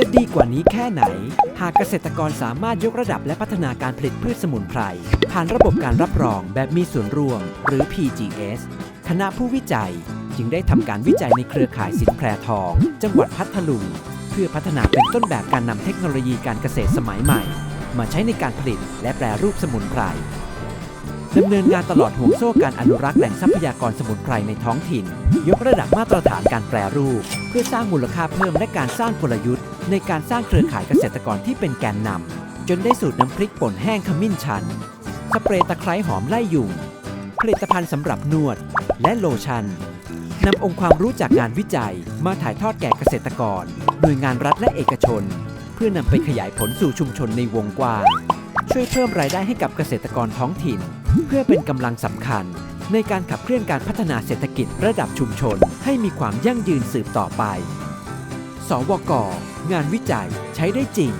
จะดีกว่านี้แค่ไหน หากเกษตรกรสามารถยกระดับและพัฒนาการผลิตพืชสมุนไพร ผ่านระบบการรับรองแบบมีส่วนร่วม หรือ PGS คณะผู้วิจัยจึงได้ทำการวิจัยในเครือข่ายสินแพรทอง จังหวัดพัทลุงเพื่อพัฒนาเป็นต้นแบบการนำเทคโนโลยีการเกษตรสมัยใหม่ มาใช้ในการผลิตและแปรรูปสมุนไพร ดำเนินงานตลอดห่วงโซ่การอนุรักษ์แหล่งทรัพยากรสมุนไพรในท้องถิ่น ยกระดับมาตรฐานการแปรรูป เพื่อสร้างมูลค่าเพิ่มและการสร้างกลยุทธ์ ในการสร้างเครือข่ายเกษตรกรที่เป็นแกนนำจนได้สูตรน้ำพริกป่นแห้งขมิ้นชัน สเปรย์ตะไคร้หอมไล่ยุง ผลิตภัณฑ์สำหรับนวด และโลชั่นนำองค์ความรู้จากงานวิจัย มาถ่ายทอดแก่เกษตรกรหน่วยงานรัฐและเอกชน เพื่อนำไปขยายผลสู่ชุมชนในวงกว้าง ช่วยเพิ่มรายได้ให้กับเกษตรกรท้องถิ่น เพื่อเป็นกำลังสำคัญ ในการขับเคลื่อนการพัฒนาเศรษฐกิจระดับชุมชน ให้มีความยั่งยืนสืบต่อไป สวก งานวิจัยใช้ได้จริง